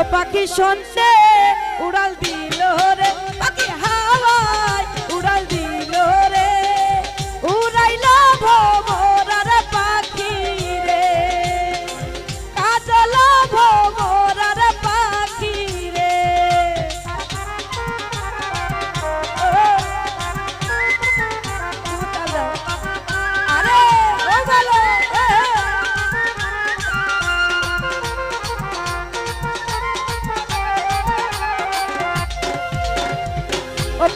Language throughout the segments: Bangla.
ও পাখি শুনতে উড়াল দিল রে। পাখি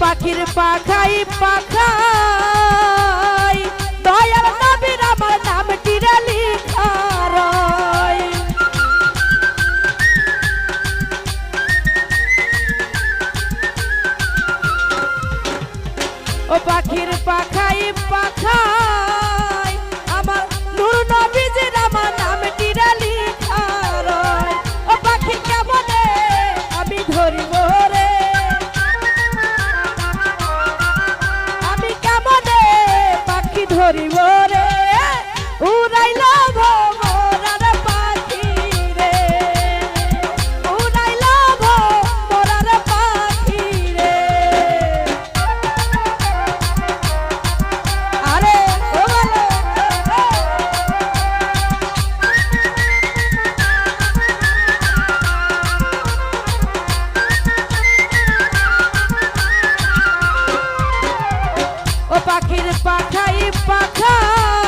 পাখির পাখাই পাখাই। দয়াল নবীর আমার নাম টিরালি ও পাখির পাখাই পাখাই পাখির পাখাই পাখা।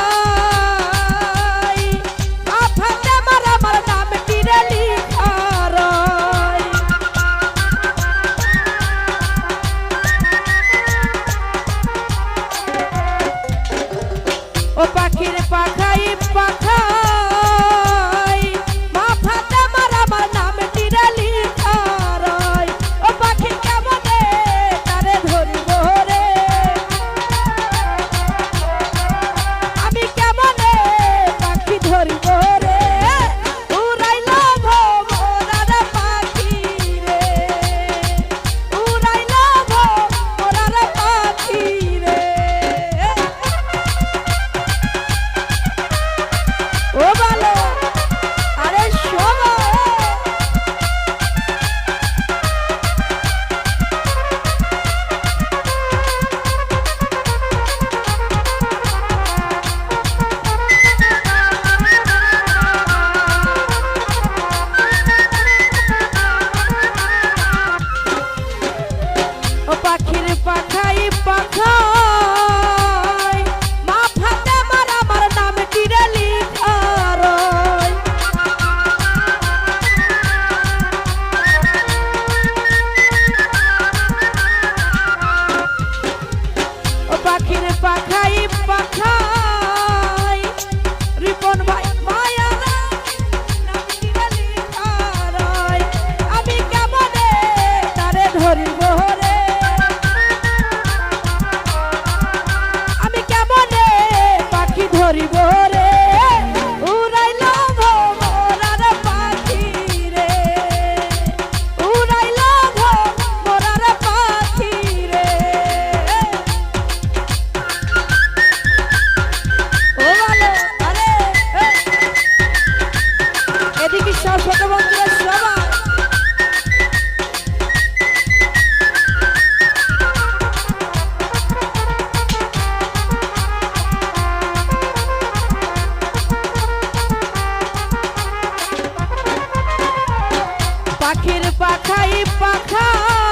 পাখির পাখাই পাখা।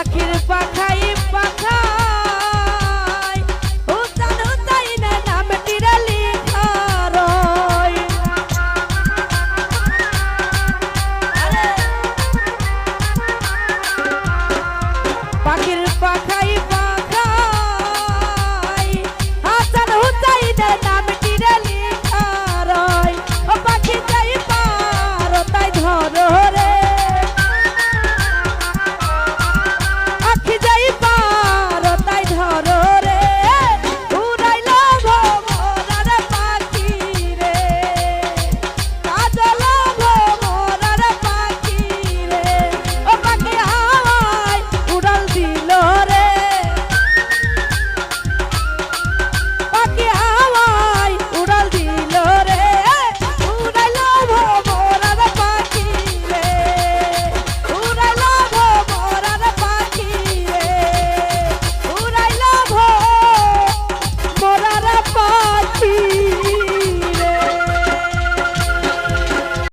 I can't.